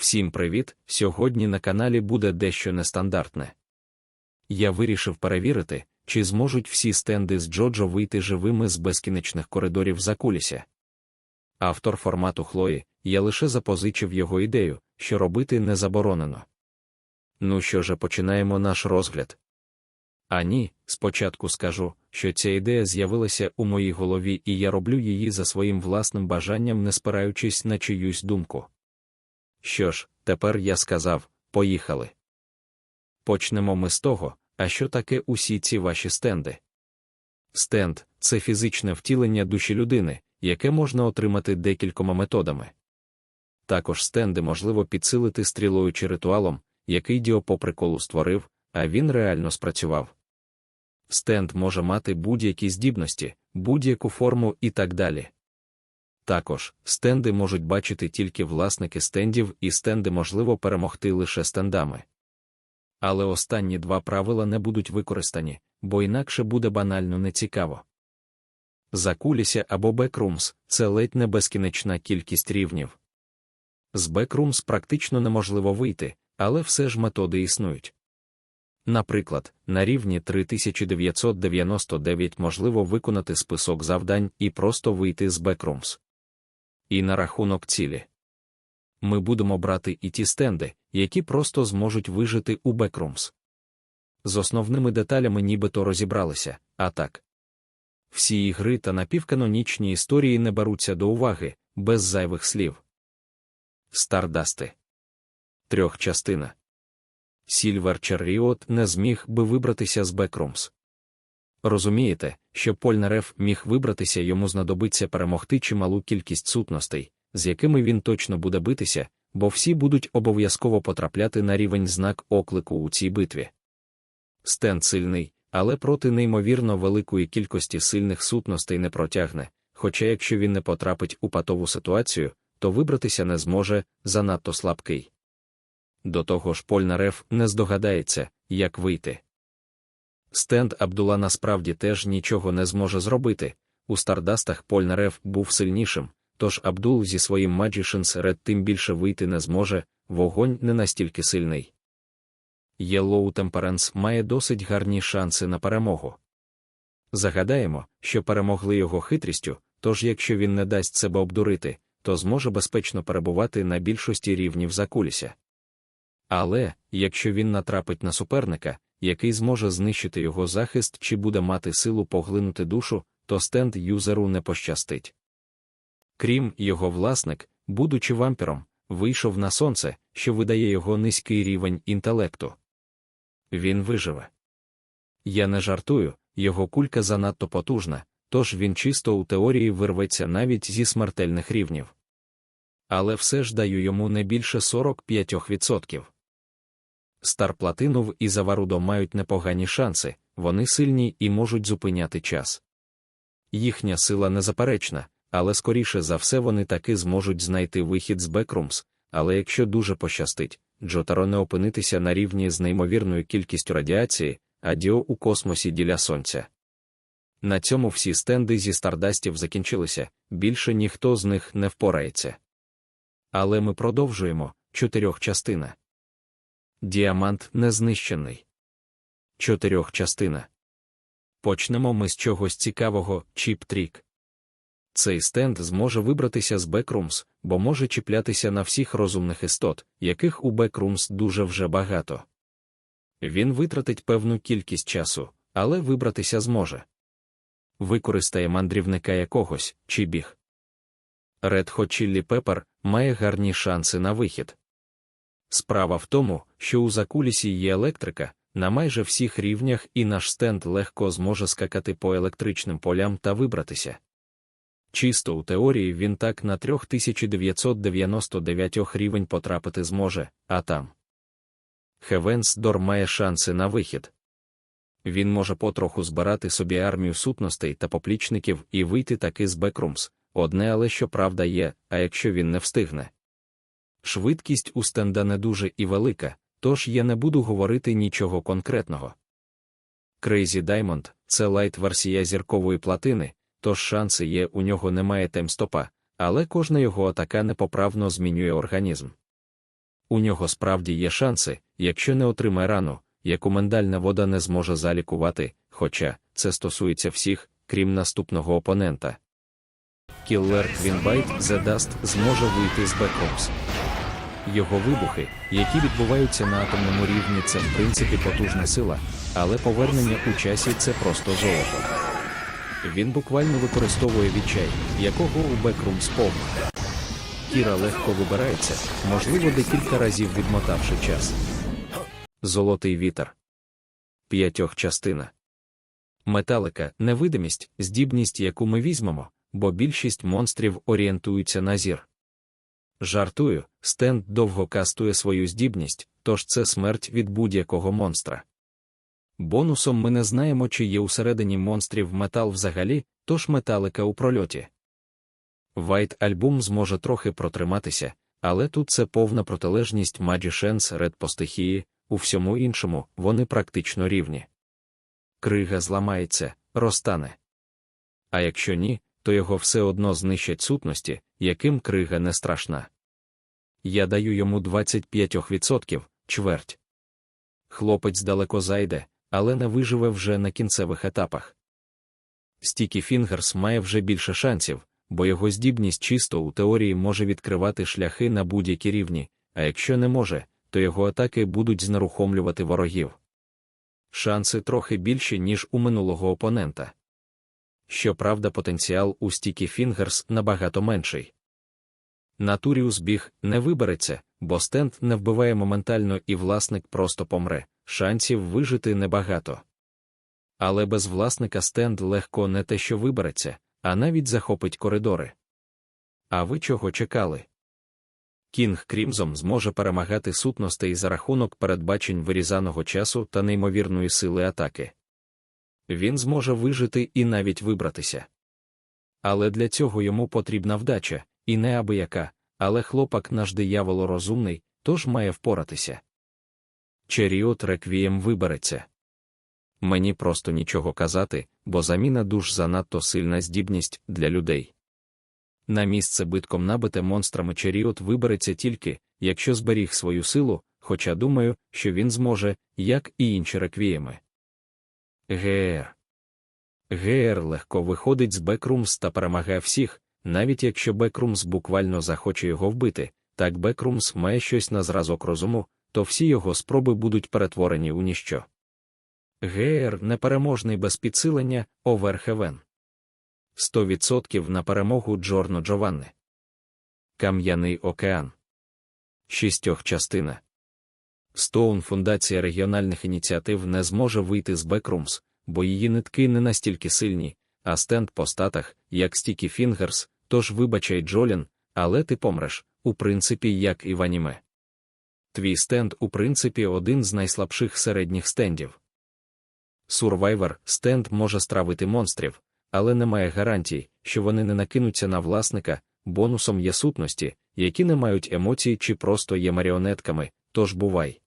Всім привіт! Сьогодні на каналі буде дещо нестандартне. Я вирішив перевірити, чи зможуть всі стенди з Джоджо вийти живими з безкінечних коридорів за кулісся. Автор формату Хлої, я лише запозичив його ідею, що робити не заборонено. Ну що же, починаємо наш розгляд. А ні, спочатку скажу, що ця ідея з'явилася у моїй голові, і я роблю її за своїм власним бажанням, не спираючись на чиюсь думку. Що ж, тепер я сказав поїхали. Почнемо ми з того, а що таке усі ці ваші стенди. Стенд це фізичне втілення душі людини, яке можна отримати декількома методами. Також стенди можливо підсилити стрілою чи ритуалом, який Діо по приколу створив, а він реально спрацював. Стенд може мати будь-які здібності, будь-яку форму і так далі. Також стенди можуть бачити тільки власники стендів, і стенди можливо перемогти лише стендами. Але останні два правила не будуть використані, бо інакше буде банально нецікаво. Закуліся або бекрумс це ледь не безкінечна кількість рівнів. З бекрумс практично неможливо вийти, але все ж методи існують. Наприклад, на рівні 3999 можливо виконати список завдань і просто вийти з бекрумс. І на рахунок цілі. Ми будемо брати і ті стенди, які просто зможуть вижити у бекрумс. З основними деталями нібито розібралися, а так. Всі ігри та напівканонічні історії не беруться до уваги, без зайвих слів. Стардасти. Трьох частина. Сільвер Черріот не зміг би вибратися з Бекрумс. Розумієте, що Польнарев міг вибратися, йому знадобиться перемогти чималу кількість сутностей, з якими він точно буде битися, бо всі будуть обов'язково потрапляти на рівень знак оклику у цій битві. Стенд сильний, але проти неймовірно великої кількості сильних сутностей не протягне, хоча якщо він не потрапить у патову ситуацію, то вибратися не зможе занадто слабкий. До того ж Польнарев не здогадається, як вийти. Стенд Абдула насправді теж нічого не зможе зробити. У стардастах Польнарев був сильнішим, тож Абдул зі своїм Magician's Red тим більше вийти не зможе, вогонь не настільки сильний. Yellow Temperance має досить гарні шанси на перемогу. Загадаємо, що перемогли його хитрістю, тож якщо він не дасть себе обдурити, то зможе безпечно перебувати на більшості рівнів закуліся. Але, якщо він натрапить на суперника, який зможе знищити його захист чи буде мати силу поглинути душу, то стенд юзеру не пощастить. Крім його власник, будучи вампіром, вийшов на сонце, що видає його низький рівень інтелекту. Він виживе. Я не жартую, його кулька занадто потужна, тож він чисто у теорії вирветься навіть зі смертельних рівнів. Але все ж даю йому не більше 45%. Стар Платинов і Заварудо мають непогані шанси, вони сильні і можуть зупиняти час. Їхня сила незаперечна, але скоріше за все вони таки зможуть знайти вихід з Бекрумс, але якщо дуже пощастить, Джотаро не опинитися на рівні з неймовірною кількістю радіації, а Діо у космосі діля сонця. На цьому всі стенди зі стардастів закінчилися, більше ніхто з них не впорається. Але ми продовжуємо чотирьох частина. Діамант незнищений. Чотирьох частина. Почнемо ми з чогось цікавого, чіп-трік. Цей стенд зможе вибратися з Бекрумс, бо може чіплятися на всіх розумних істот, яких у Бекрумс дуже вже багато. Він витратить певну кількість часу, але вибратися зможе. Використає мандрівника якогось чи біг. Red Hot Chili Pepper має гарні шанси на вихід. Справа в тому, що у закулісі є електрика, на майже всіх рівнях і наш стенд легко зможе скакати по електричним полям та вибратися. Чисто у теорії він так на 3999 рівень потрапити зможе, а там. Хевенсдор має шанси на вихід. Він може потроху збирати собі армію сутностей та поплічників і вийти таки з Бекрумс, одне але що правда є, а якщо він не встигне. Швидкість у стенда не дуже і велика, тож я не буду говорити нічого конкретного. Crazy Diamond – це лайт-версія зіркової платини, тож шанси є, у нього немає темстопа, але кожна його атака непоправно змінює організм. у нього справді є шанси, якщо не отримає рану, яку мендальна вода не зможе залікувати, хоча це стосується всіх, крім наступного опонента. Кіллер Квінбайт The Dust зможе вийти з Backrooms. Його вибухи, які відбуваються на атомному рівні, це в принципі потужна сила, але повернення у часі це просто золото. Він буквально використовує відчай, якого у Backrooms повно. Кіра легко вибирається, можливо, декілька разів відмотавши час. Золотий вітер. П'ятьох частина. Металика невидимість, здібність, яку ми візьмемо, бо більшість монстрів орієнтуються на зір. Жартую, стенд довго кастує свою здібність, тож це смерть від будь-якого монстра. Бонусом ми не знаємо, чи є усередині монстрів метал взагалі, тож металика у прольоті. Вайт альбум зможе трохи протриматися, але тут це повна протилежність Magicians Red по стихії, у всьому іншому вони практично рівні. Крига зламається, розтане. А якщо ні, то його все одно знищать сутності, яким крига не страшна. Я даю йому 25%, чверть. Хлопець далеко зайде, але не виживе вже на кінцевих етапах. Стікі Фінгерс має вже більше шансів, бо його здібність чисто у теорії може відкривати шляхи на будь-які рівні, а якщо не може, то його атаки будуть знерухомлювати ворогів. Шанси трохи більші, ніж у минулого опонента. Щоправда, потенціал у Стікі Фінгерс набагато менший. Натуріус біг не вибереться, бо стенд не вбиває моментально і власник просто помре, шансів вижити небагато. Але без власника стенд легко не те, що вибереться, а навіть захопить коридори. А ви чого чекали? Кінг Крімзом зможе перемагати сутностей за рахунок передбачень вирізаного часу та неймовірної сили атаки. Він зможе вижити і навіть вибратися. Але для цього йому потрібна вдача, і не абияка, але хлопак наш дияволо розумний, тож має впоратися. Черіот реквієм вибереться. Мені просто нічого казати, бо заміна душ занадто сильна здібність для людей. На місце битком набите монстрами Черіот вибереться тільки, якщо зберіг свою силу, хоча думаю, що він зможе, як і інші реквієми. ГР ГР легко виходить з Бекрумс та перемагає всіх, навіть якщо Бекрумс буквально захоче його вбити, так Бекрумс має щось на зразок розуму, то всі його спроби будуть перетворені у ніщо. ГР непереможний без підсилення Оверхевен. 100% на перемогу Джорно Джованни. Кам'яний океан. Шістьох частина. Стоун Фундація регіональних ініціатив не зможе вийти з Бекрумс, бо її нитки не настільки сильні, а стенд по статах, як Стікі Фінгерс, тож вибачай Джолін, але ти помреш, у принципі, як і в аніме. Твій стенд, у принципі, один з найслабших середніх стендів. Survivor стенд може стравити монстрів, але немає гарантій, що вони не накинуться на власника, бонусом є сутності, які не мають емоцій чи просто є маріонетками, тож бувай.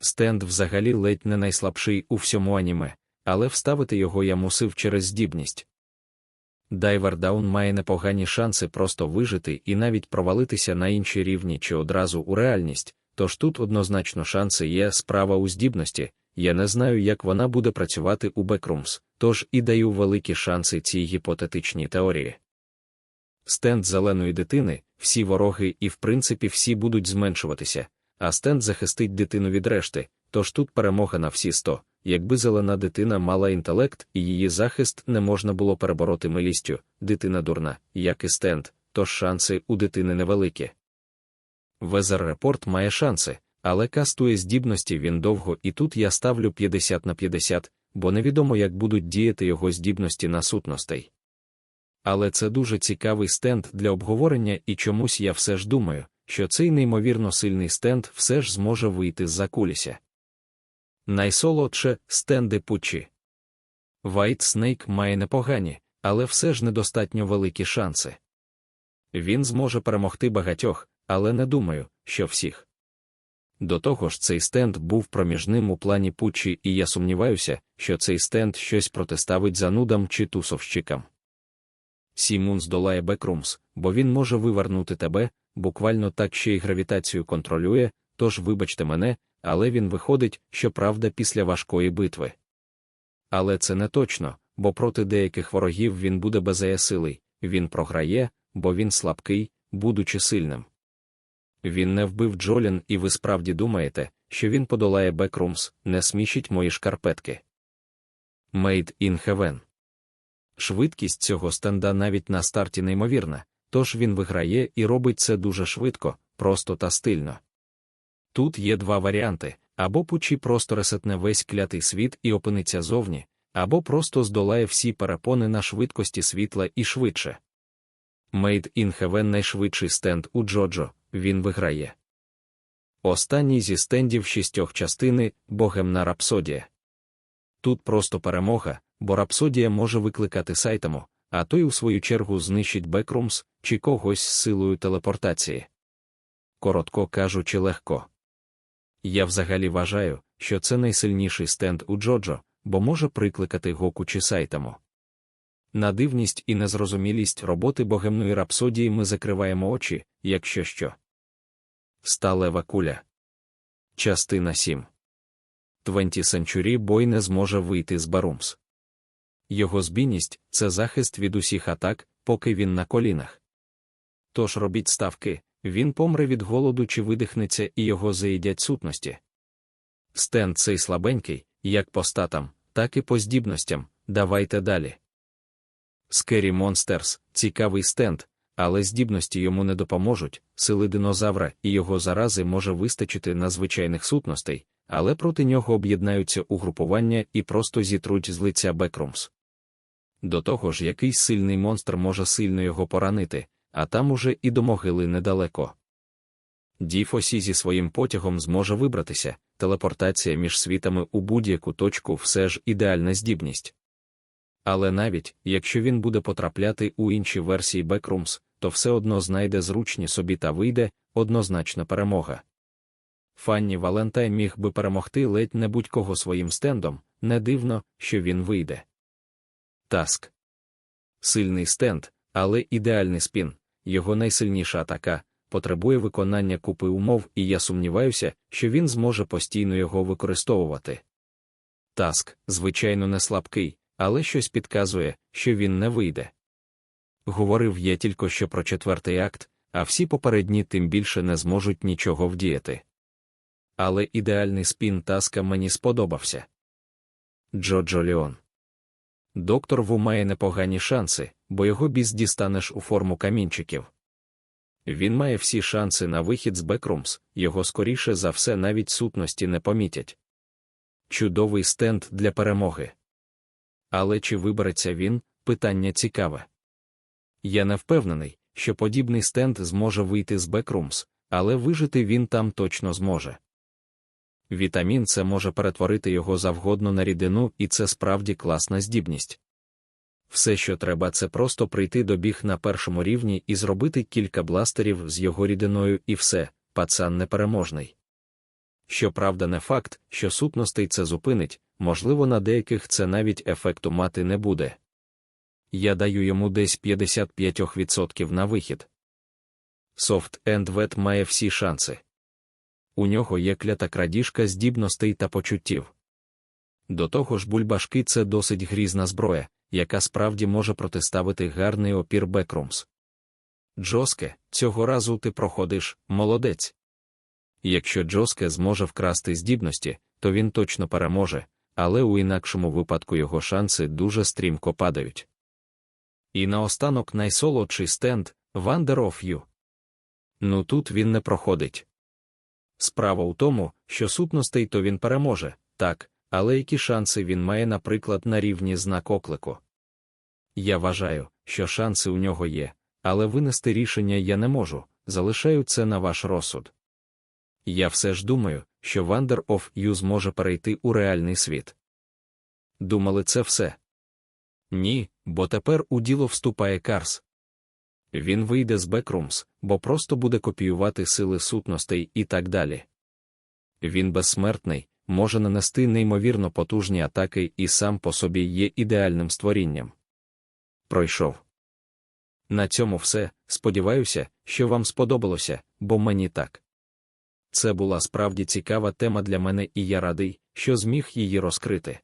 Стенд взагалі ледь не найслабший у всьому аніме, але вставити його я мусив через здібність. Дайвер Даун має непогані шанси просто вижити і навіть провалитися на інші рівні чи одразу у реальність, тож тут однозначно шанси є справа у здібності, я не знаю, як вона буде працювати у Бекрумс, тож і даю великі шанси цій гіпотетичній теорії. Стенд зеленої дитини, всі вороги і в принципі всі будуть зменшуватися, а стенд захистить дитину від решти, тож тут перемога на всі сто. Якби зелена дитина мала інтелект і її захист не можна було перебороти милістю, дитина дурна, як і стенд, тож шанси у дитини невеликі. Везер Репорт має шанси, але кастує здібності він довго, і тут я ставлю 50 на 50, бо невідомо, як будуть діяти його здібності на сутностей. Але це дуже цікавий стенд для обговорення, і чомусь я все ж думаю, що цей неймовірно сильний стенд все ж зможе вийти з-за куліся. Найсолодше стенди Пучі. White Snake має непогані, але все ж недостатньо великі шанси. Він зможе перемогти багатьох, але не думаю, що всіх. До того ж, цей стенд був проміжним у плані Пучі, і я сумніваюся, що цей стенд щось протиставить занудам чи тусовщикам. Сімун здолає Бекрумс, бо він може вивернути тебе, буквально так ще й гравітацію контролює, тож вибачте мене, але він виходить, що правда після важкої битви. Але це не точно, бо проти деяких ворогів він буде беззаясилий, він програє, бо він слабкий, будучи сильним. Він не вбив Джолін, і ви справді думаєте, що він подолає Бекрумс, не смішіть мої шкарпетки. Made in Heaven. Швидкість цього стенда навіть на старті неймовірна, тож він виграє і робить це дуже швидко, просто та стильно. Тут є два варіанти або Пучі просто ресетне весь клятий світ і опиниться зовні, або просто здолає всі перепони на швидкості світла і швидше. Made in Heaven найшвидший стенд у Джоджо, він виграє. Останній зі стендів шістьох частини Богемна Рапсодія. Тут просто перемога, бо рапсодія може викликати сайтому, а той, у свою чергу, знищить Бекрумс чи когось з силою телепортації. Коротко кажучи, легко. Я взагалі вважаю, що це найсильніший стенд у Джоджо, бо може прикликати Гоку чи сайтому. На дивність і незрозумілість роботи богемної рапсодії ми закриваємо очі, якщо що. Сталева куля. Частина 7. 20 Century Бой не зможе вийти з Барумс. Його збійність це захист від усіх атак, поки він на колінах. Тож робіть ставки, він помре від голоду чи видихнеться і його заїдять сутності. Стенд цей слабенький, як по статам, так і по здібностям. Давайте далі. Скері Монстерс цікавий стенд, але здібності йому не допоможуть, сили динозавра і його зарази може вистачити на звичайних сутностей, але проти нього об'єднаються угрупування і просто зітруть з лиця Бекрумс. До того ж, якийсь сильний монстр може сильно його поранити, а там уже і до могили недалеко. Діфосі зі своїм потягом зможе вибратися, телепортація між світами у будь-яку точку все ж ідеальна здібність. Але навіть якщо він буде потрапляти у інші версії Backrooms, то все одно знайде зручні собі та вийде однозначна перемога. Фанні Валентай міг би перемогти ледь не будь-кого своїм стендом, не дивно, що він вийде. Таск. Сильний стенд, але ідеальний спін, його найсильніша атака, потребує виконання купи умов, і я сумніваюся, що він зможе постійно його використовувати. Таск, звичайно, не слабкий, але щось підказує, що він не вийде. Говорив я тільки що про четвертий акт, а всі попередні тим більше не зможуть нічого вдіяти. Але ідеальний спін таска мені сподобався. Джоджо Ліон. Доктор Ву має непогані шанси, бо його біз дістанеш у форму камінчиків. Він має всі шанси на вихід з Бекрумс, його скоріше за все навіть сутності не помітять. Чудовий стенд для перемоги. Але чи вибереться він, питання цікаве. Я не впевнений, що подібний стенд зможе вийти з Бекрумс, але вижити він там точно зможе. Вітамін С може перетворити його завгодно на рідину, і це справді класна здібність. Все, що треба, це просто прийти до біг на першому рівні і зробити кілька бластерів з його рідиною, і все, пацан непереможний. Щоправда, не факт, що сутностей це зупинить, можливо, на деяких це навіть ефекту мати не буде. Я даю йому десь 55% на вихід. End Vet має всі шанси. У нього є клята крадіжка здібностей та почуттів. До того ж, бульбашки це досить грізна зброя, яка справді може протиставити гарний опір Бекрумс. Джоске, цього разу ти проходиш, молодець. Якщо Джоске зможе вкрасти здібності, то він точно переможе, але у інакшому випадку його шанси дуже стрімко падають. І наостанок найсолодший стенд Wonder of You. Ну тут він не проходить. Справа у тому, що сутностей то він переможе, так, але які шанси він має, наприклад, на рівні знак оклику. Я вважаю, що шанси у нього є, але винести рішення я не можу, залишаю це на ваш розсуд. Я все ж думаю, що Wonder of You зможе перейти у реальний світ. Думали це все? Ні, бо тепер у діло вступає Карс. Він вийде з Бекрумс, бо просто буде копіювати сили сутностей і так далі. Він безсмертний, може нанести неймовірно потужні атаки і сам по собі є ідеальним створінням. Пройшов. На цьому все. Сподіваюся, що вам сподобалося, бо мені так. Це була справді цікава тема для мене, і я радий, що зміг її розкрити.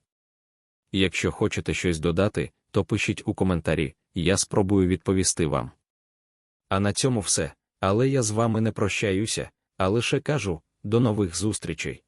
Якщо хочете щось додати, то пишіть у коментарі, я спробую відповісти вам. А на цьому все. Але я з вами не прощаюся, а лише кажу до нових зустрічей.